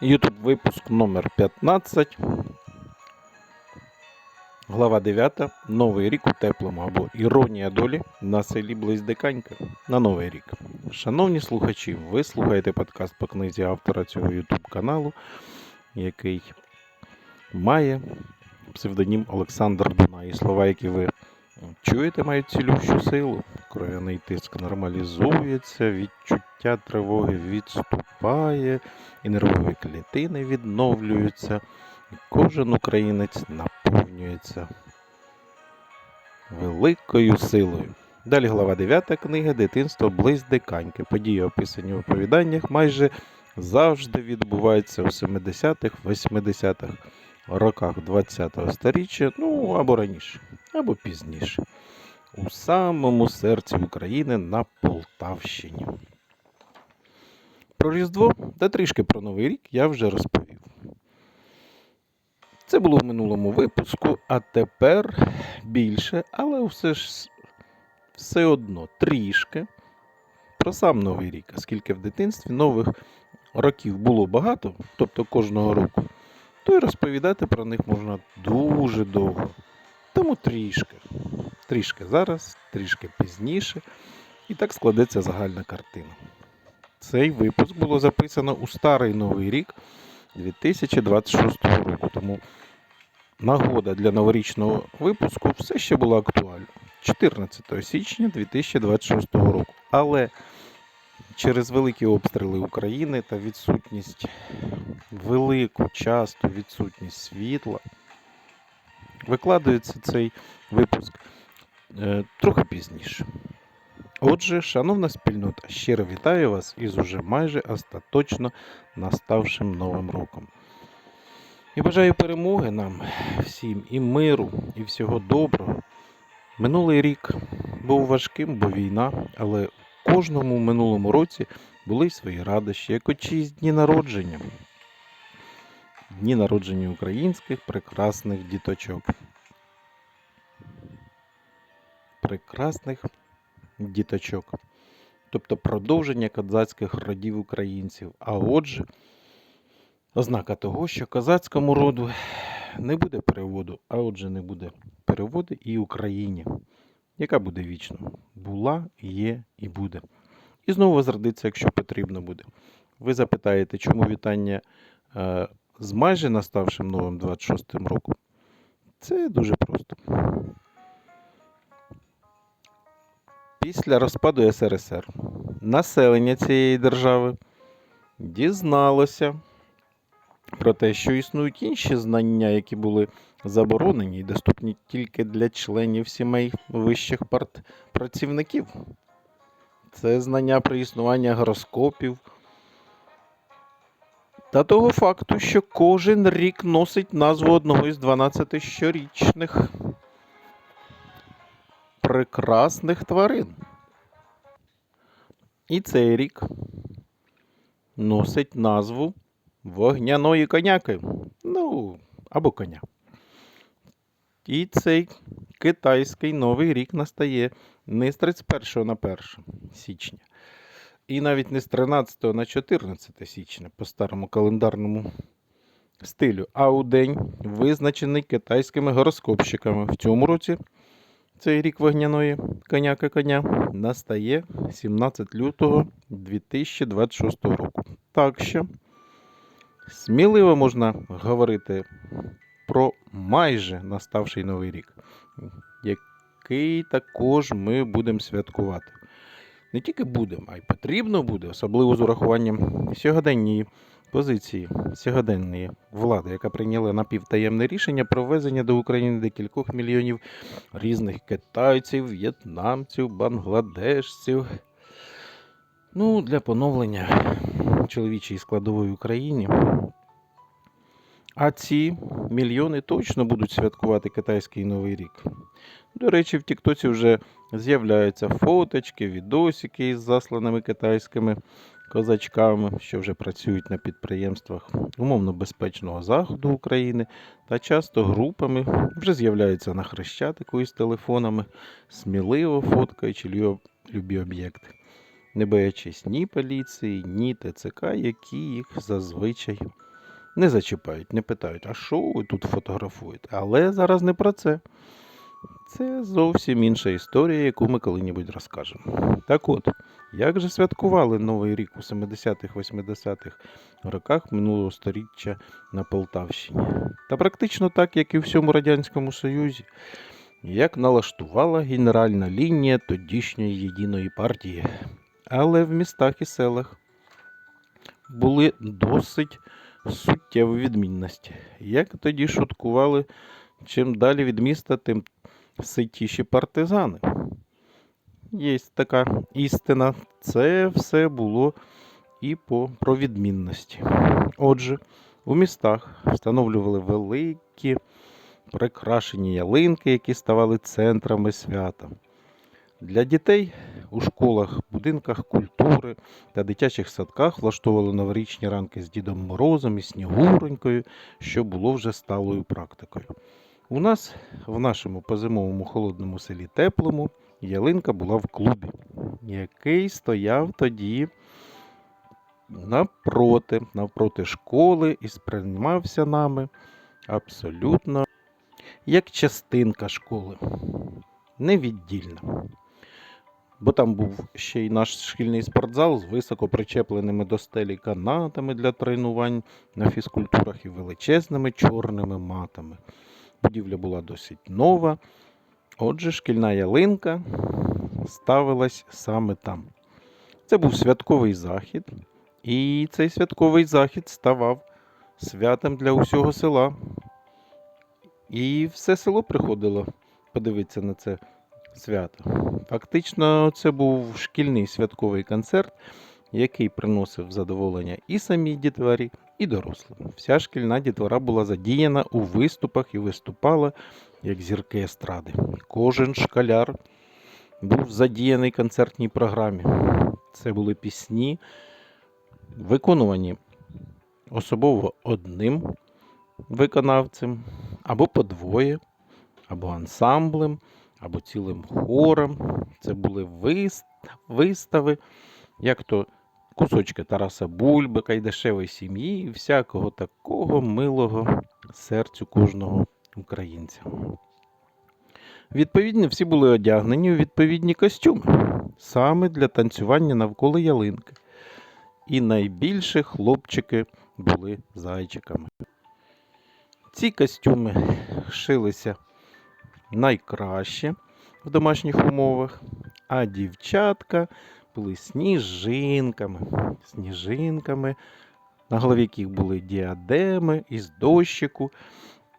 Ютуб випуск номер 15. Глава 9. Новий рік у теплому або іронія долі на селі Близдиканька на Новий рік. Шановні слухачі, ви слухаєте подкаст по книзі автора цього Ютуб каналу, який має псевдонім Олександр Дунай. І слова, які ви чуєте, мають цілющу силу. Кров'яний тиск нормалізується, відчуття тривоги відступає, і нервові клітини відновлюються. І кожен українець наповнюється великою силою. Далі глава 9 книги Дитинство близдиканьки. Події, описані в оповіданнях, майже завжди відбуваються у 70-х, 80-х роках 20-го сторіччя, ну або раніше, або пізніше. У самому серці України на Полтавщині. Про Різдво та трішки про Новий рік я вже розповів. Це було в минулому випуску, а тепер більше, але все ж все одно трішки про сам Новий рік, оскільки в дитинстві нових років було багато, тобто кожного року, то й розповідати про них можна дуже довго. Тому трішки. Трішки зараз, трішки пізніше, і так складеться загальна картина. Цей випуск було записано у старий новий рік 2026 року. Тому нагода для новорічного випуску все ще була актуальна. 14 січня 2026 року. Але через великі обстріли України та відсутність велику часту відсутність світла викладається цей випуск е, трохи пізніше. Отже, шановна спільнота, щиро вітаю вас із уже майже остаточно наставшим новим роком. І бажаю перемоги нам всім і миру, і всього доброго. Минулий рік був важким, бо війна, але в кожному минулому році були свої радощі, як чиїсь дні народження. Дні народження українських прекрасних діточок. Прекрасних діточок. Тобто продовження козацьких родів українців. А отже, ознака того, що козацькому роду не буде переводу, а отже, не буде переводу і Україні, яка буде вічно. Була, є і буде. І знову возродиться, якщо потрібно буде. Ви запитаєте, чому вітання е, з майже наставшим новим 26-м роком? Це дуже просто. Після розпаду СРСР населення цієї держави дізналося про те, що існують інші знання, які були заборонені і доступні тільки для членів сімей вищих парт працівників. Це знання про існування гороскопів та того факту, що кожен рік носить назву одного із 12 щорічних прекрасних тварин. І цей рік носить назву вогняної коняки. Ну, або коня. І цей китайський новий рік настає не з 31 на 1 січня. І навіть не з 13 на 14 січня по старому календарному стилю, а у день, визначений китайськими гороскопщиками. В цьому році цей рік вогняної коняки коня настає 17 лютого 2026 року. Так що сміливо можна говорити про майже наставший новий рік, який також ми будемо святкувати. Не тільки будемо, а й потрібно буде, особливо з урахуванням сьогоденної позиції сьогоденної влади, яка прийняла напівтаємне рішення про ввезення до України декількох мільйонів різних китайців, в'єтнамців, бангладешців. Ну, для поновлення чоловічої складової в Україні. А ці мільйони точно будуть святкувати китайський новий рік. До речі, в Тіктоці вже з'являються фоточки, відосики із засланими китайськими козачками, що вже працюють на підприємствах умовно безпечного заходу України, та часто групами вже з'являються на хрещатику із телефонами, сміливо фоткаючи любі об'єкти, не боячись ні поліції, ні ТЦК, які їх зазвичай не зачіпають, не питають, а що ви тут фотографуєте? Але зараз не про це. Це зовсім інша історія, яку ми коли-небудь розкажемо. Так от, як же святкували Новий рік у 70-х, 80-х роках минулого століття на Полтавщині? Та практично так, як і в всьому Радянському Союзі, як налаштувала генеральна лінія тодішньої єдиної партії. Але в містах і селах були досить суттєві відмінності. Як тоді шуткували, чим далі від міста, тим ситіші партизани. Є така істина. Це все було і по про відмінності. Отже, у містах встановлювали великі прикрашені ялинки, які ставали центрами свята. Для дітей у школах, будинках культури та дитячих садках влаштовували новорічні ранки з Дідом Морозом і Снігуронькою, що було вже сталою практикою. У нас в нашому позимовому холодному селі Теплому ялинка була в клубі, який стояв тоді напроти, навпроти школи і сприймався нами абсолютно як частинка школи, невіддільна. Бо там був ще й наш шкільний спортзал з високо причепленими до стелі канатами для тренувань на фізкультурах і величезними чорними матами. Будівля була досить нова. Отже, шкільна ялинка ставилась саме там. Це був святковий захід, і цей святковий захід ставав святом для усього села. І все село приходило подивитися на це свято. Фактично, це був шкільний святковий концерт, який приносив задоволення і самій дітворі, і дорослим. Вся шкільна дітвора була задіяна у виступах і виступала як зірки естради. Кожен школяр був задіяний концертній програмі. Це були пісні, виконувані особово одним виконавцем, або по двоє, або ансамблем, або цілим хором. Це були вистави, як то кусочки Тараса Бульби, Кайдашевої сім'ї і всякого такого милого серцю кожного українця. Відповідно, всі були одягнені у відповідні костюми, саме для танцювання навколо ялинки. І найбільше хлопчики були зайчиками. Ці костюми шилися найкраще в домашніх умовах, а дівчатка були сніжинками. Сніжинками, на голові яких були діадеми із дощику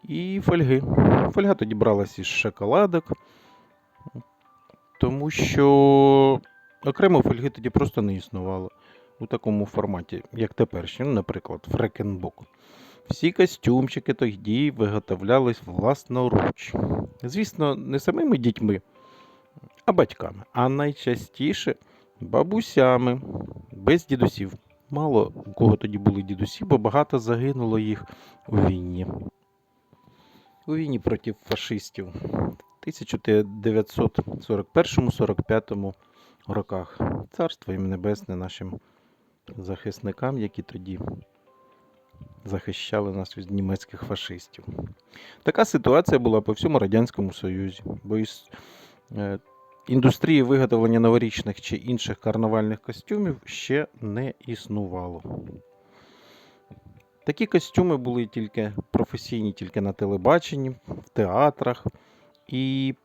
і фольги. Фольга тоді бралась із шоколадок, тому що окремо фольги тоді просто не існувало у такому форматі, як теперішній, ну, наприклад, фрекенбок. Всі костюмчики тоді виготовлялись власноруч. Звісно, не самими дітьми, а батьками. А найчастіше бабусями, без дідусів. Мало у кого тоді були дідусі, бо багато загинуло їх у війні. У війні проти фашистів в 1941-45 роках. Царство їм небесне нашим захисникам, які тоді захищали нас від німецьких фашистів. Така ситуація була по всьому Радянському Союзі, бо із е, індустрії виготовлення новорічних чи інших карнавальних костюмів ще не існувало. Такі костюми були тільки професійні, тільки на телебаченні, в театрах. І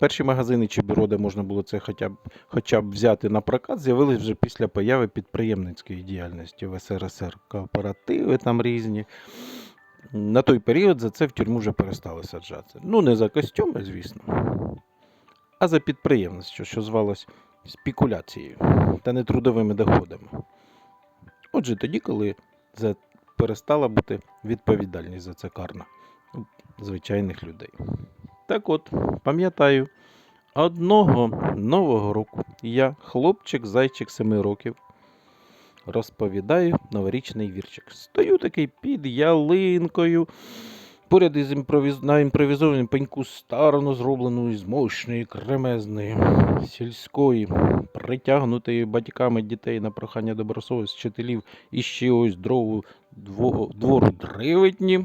перші магазини чи бюро, де можна було це хоча б, хоча б взяти на прокат, з'явились вже після появи підприємницької діяльності в СРСР. Кооперативи там різні. На той період за це в тюрму вже перестали саджати. Ну, не за костюми, звісно, а за підприємництво, що звалось спекуляцією та нетрудовими доходами. Отже, тоді, коли за перестала бути відповідальність за це карна звичайних людей. Так от, пам'ятаю, одного нового року я, хлопчик, зайчик 7 років, розповідаю новорічний вірчик. Стою такий під ялинкою, поряд із імпровіз... на імпровізованому пеньку старано зробленої з мощної, кремезної, сільської, притягнутої батьками дітей на прохання добросовість вчителів і ще ось дрову двору дривитні.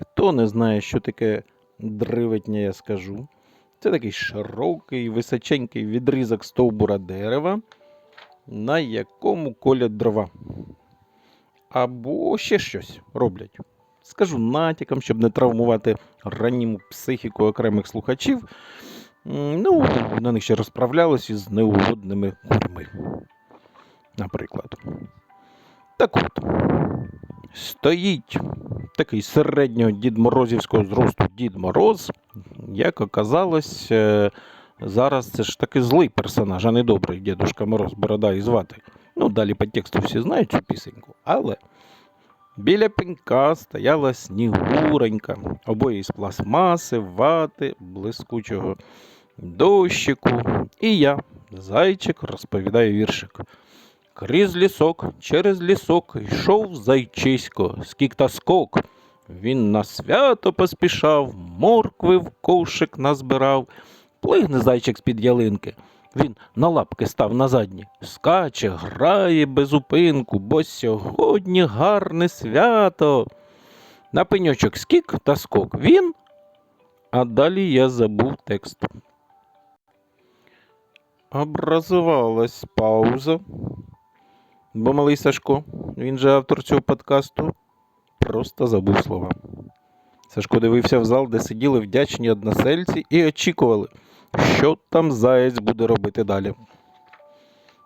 Хто не знає, що таке дривитня, я скажу. Це такий широкий, височенький відрізок стовбура дерева, на якому колять дрова. Або ще щось роблять. Скажу натяком, щоб не травмувати ранню психіку окремих слухачів. Ну, на них ще розправлялися з неугодними курми. Наприклад. Так от, стоїть такий середнього Дід Морозівського зросту Дід Мороз. Як оказалось, е, зараз це ж таки злий персонаж, а не добрий Дідушка Мороз, борода і звати. Ну, далі по тексту всі знають цю пісеньку, але біля пенька стояла снігуренька, обоє із пластмаси, вати, блискучого дощику. І я, зайчик, розповідаю віршик. Крізь лісок, через лісок йшов зайчисько, скік та скок. Він на свято поспішав, моркви в ковшик назбирав. Плигне зайчик з-під ялинки. Він на лапки став на задні, скаче, грає без упинку, бо сьогодні гарне свято. На пеньочок скік та скок він, а далі я забув текст. Образувалась пауза, бо малий Сашко, він же автор цього подкасту, просто забув слова. Сашко дивився в зал, де сиділи вдячні односельці і очікували, що там заєць буде робити далі.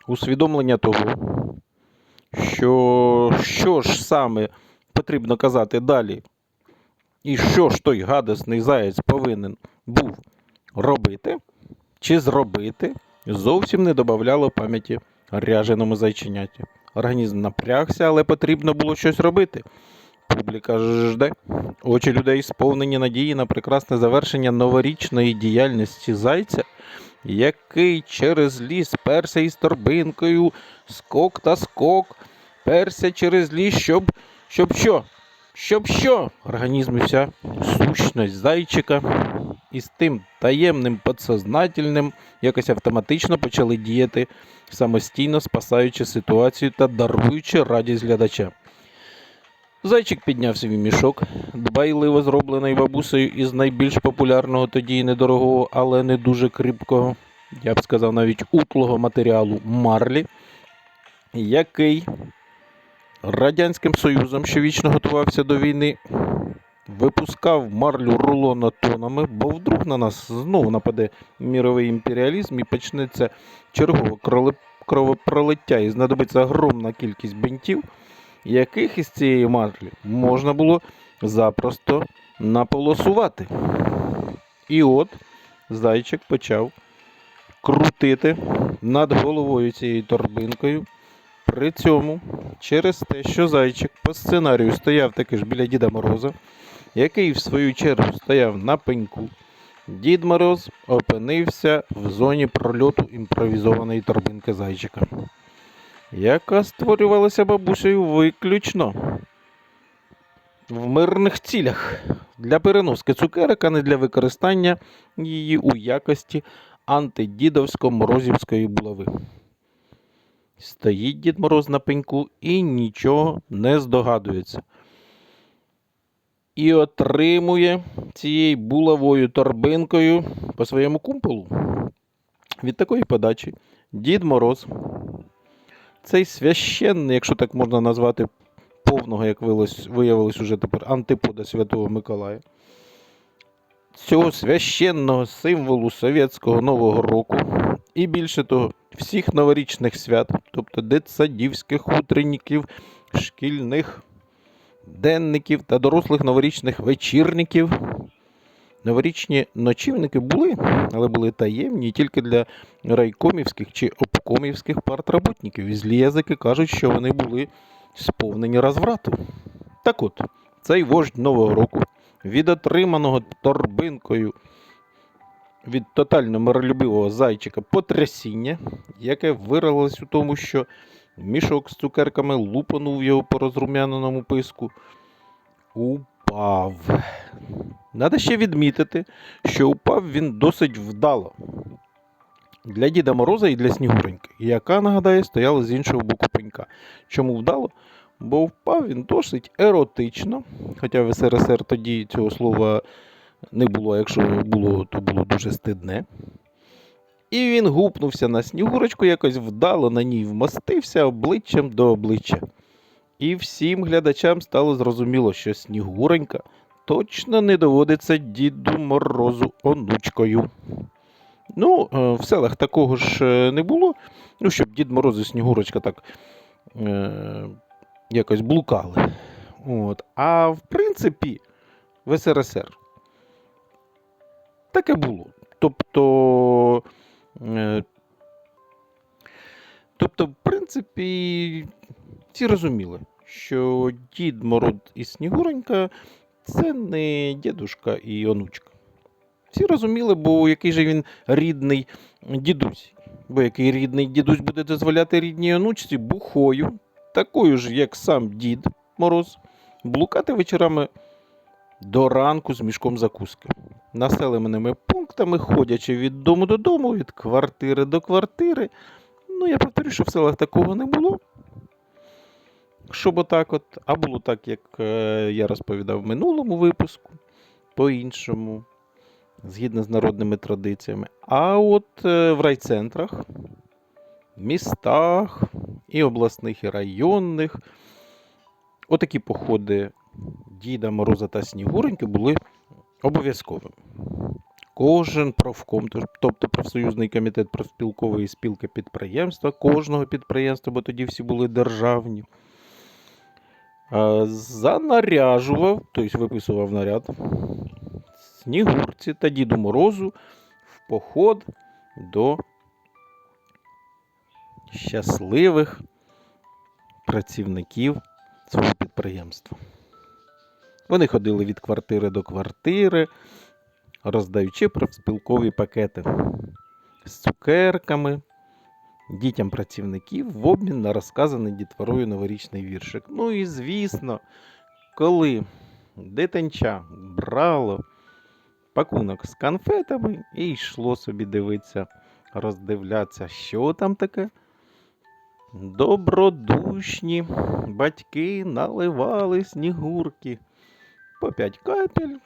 Усвідомлення того, що, що ж саме потрібно казати далі, і що ж той гадосний заєць повинен був робити чи зробити, зовсім не додавало пам'яті ряженому зайченяті. Організм напрягся, але потрібно було щось робити. Публіка жде. Очі людей сповнені надії на прекрасне завершення новорічної діяльності зайця, який через ліс перся із торбинкою, скок та скок, перся через ліс, щоб. щоб що? Щоб що? Організм і вся сущність зайчика із тим таємним подсознательним якось автоматично почали діяти, самостійно спасаючи ситуацію та даруючи радість глядача. Зайчик підняв свій мішок, дбайливо зроблений бабусею із найбільш популярного тоді недорогого, але не дуже кріпкого, я б сказав, навіть утлого матеріалу марлі, який Радянським Союзом, що вічно готувався до війни, випускав марлю рулонотонами, бо вдруг на нас знову нападе міровий імперіалізм і почнеться чергове кровопролиття і знадобиться огромна кількість бинтів, яких із цієї марлі можна було запросто наполосувати. І от зайчик почав крутити над головою цією торбинкою. При цьому, через те, що зайчик по сценарію стояв таки ж біля Діда Мороза, який в свою чергу стояв на пеньку, Дід Мороз опинився в зоні прольоту імпровізованої торбинки зайчика, яка створювалася бабусею виключно в мирних цілях для переноски цукерок, а не для використання її у якості антидідовсько-морозівської булави. Стоїть Дід Мороз на пеньку і нічого не здогадується. І отримує цією булавою торбинкою по своєму кумполу. Від такої подачі Дід Мороз, цей священний, якщо так можна назвати, повного, як виявилось, уже тепер, антипода Святого Миколая, цього священного символу совєтського Нового року і більше того, всіх новорічних свят, тобто дитсадівських утренників, шкільних денників та дорослих новорічних вечірників. Новорічні ночівники були, але були таємні тільки для райкомівських чи обкомівських партработників. І злі язики кажуть, що вони були сповнені розврату. Так от, цей вождь Нового року від отриманого торбинкою від тотально миролюбивого зайчика потрясіння, яке виралось у тому, що мішок з цукерками лупанув його по розрум'яненому писку, упав. Надо ще відмітити, що упав він досить вдало. Для Діда Мороза і для Снігуреньки, яка, нагадаю, стояла з іншого боку пенька. Чому вдало? бо впав він досить еротично. Хоча в СРСР тоді цього слова не було, якщо було, то було дуже стидне. І він гупнувся на снігурочку, якось вдало на ній вмостився обличчям до обличчя. І всім глядачам стало зрозуміло, що снігуренька точно не доводиться Діду Морозу онучкою. Ну, е, в селах такого ж е, не було. Ну, щоб Дід Мороз і Снігурочка так е, якось блукали. От. А в принципі, в СРСР таке було. Тобто, е, тобто, в принципі, всі розуміли, що Дід Мороз і Снігуренька це не дідушка і онучка. Всі розуміли, бо який же він рідний дідусь. Бо який рідний дідусь буде дозволяти рідній онучці бухою, такою ж, як сам дід Мороз, блукати вечорами до ранку з мішком закуски. Населеними пунктами, ходячи від дому до дому, від квартири до квартири. Ну, я повторю, що в селах такого не було. Щоб отак от, а було так, як е, я розповідав в минулому випуску, по-іншому, згідно з народними традиціями. А от е, в райцентрах, містах і обласних, і районних, отакі походи Діда Мороза та Снігуреньки були обов'язковими. Кожен профком, тобто профсоюзний комітет профспілкової спілки підприємства, кожного підприємства, бо тоді всі були державні, е, занаряжував, тобто виписував наряд Снігурці та Діду Морозу в поход до щасливих працівників свого підприємства. Вони ходили від квартири до квартири, роздаючи профспілкові пакети з цукерками дітям працівників в обмін на розказаний дітворою новорічний віршик. Ну і звісно, коли дитинча брало пакунок з конфетами і йшло собі дивитися, роздивлятися, що там таке. Добродушні батьки наливали снігурки по 5 капель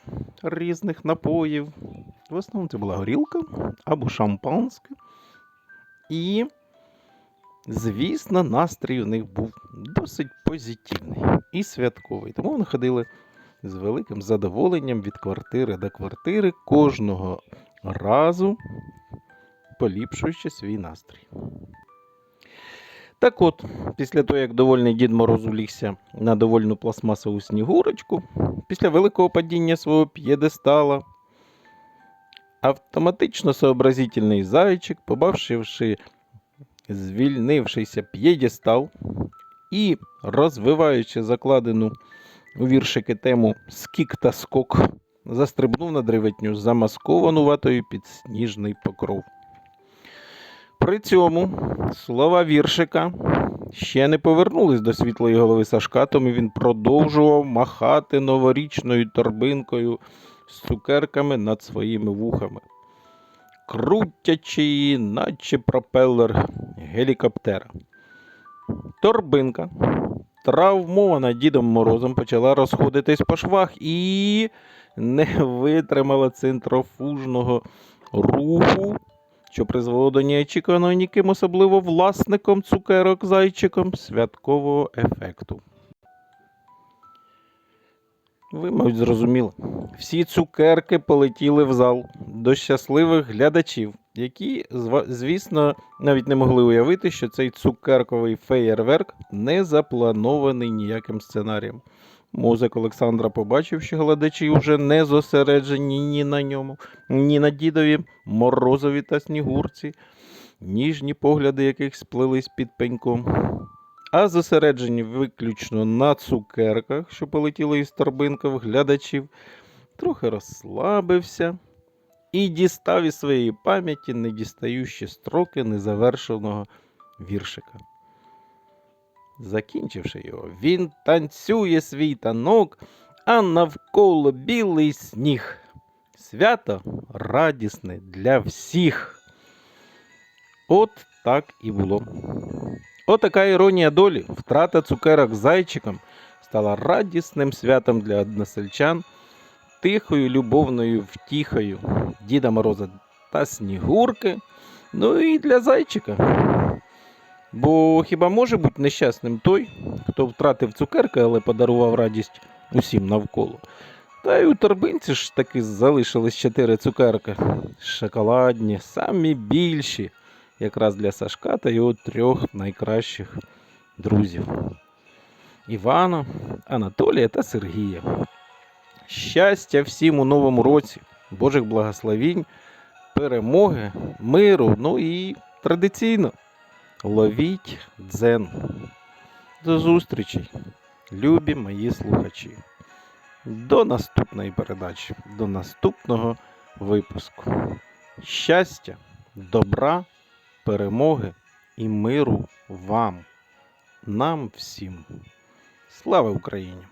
різних напоїв. В основному це була горілка або шампанське. І, звісно, настрій у них був досить позитивний і святковий. Тому вони ходили з великим задоволенням від квартири до квартири кожного разу, поліпшуючи свій настрій. Так от, після того, як довольний Дід Мороз улігся на довольну пластмасову снігурочку, після великого падіння свого п'єдестала, автоматично сообразительний зайчик, побачивши звільнившийся п'єдестал і розвиваючи закладену у віршики тему Скік та скок, застрибнув на древетню, замасковану ватою під сніжний покров. При цьому слова віршика ще не повернулись до світлої голови Сашка, тому він продовжував махати новорічною торбинкою з цукерками над своїми вухами, крутячи її, наче пропелер гелікоптера. Торбинка, травмована Дідом Морозом, почала розходитись по швах і не витримала центрофужного руху що призвело до неочікуваного ніким, особливо власником цукерок зайчиком святкового ефекту. Ви, мабуть, зрозуміли. Всі цукерки полетіли в зал до щасливих глядачів, які, звісно, навіть не могли уявити, що цей цукерковий феєрверк не запланований ніяким сценарієм. Мозок Олександра побачив, що глядачі вже не зосереджені ні на ньому, ні на дідові, морозові та снігурці, ніжні погляди яких сплелись під пеньком, а зосереджені виключно на цукерках, що полетіли із торбинка в глядачів, трохи розслабився і дістав із своєї пам'яті недістаючі строки незавершеного віршика. Закінчивши його, він танцює свій танок, а навколо білий сніг. Свято радісне для всіх. От так і було. Отака іронія долі. Втрата цукерок зайчиком стала радісним святом для односельчан, тихою любовною втіхою Діда Мороза та Снігурки, ну і для зайчика. Бо хіба може бути нещасним той, хто втратив цукерки, але подарував радість усім навколо. Та й у торбинці ж таки залишились чотири цукерки. Шоколадні, самі більші, якраз для Сашка та його трьох найкращих друзів. Івана, Анатолія та Сергія. Щастя всім у новому році, Божих благословінь, перемоги, миру, ну і традиційно ловіть дзен. До зустрічей, любі мої слухачі. До наступної передачі, до наступного випуску. Щастя, добра, перемоги і миру вам, нам всім. Слава Україні!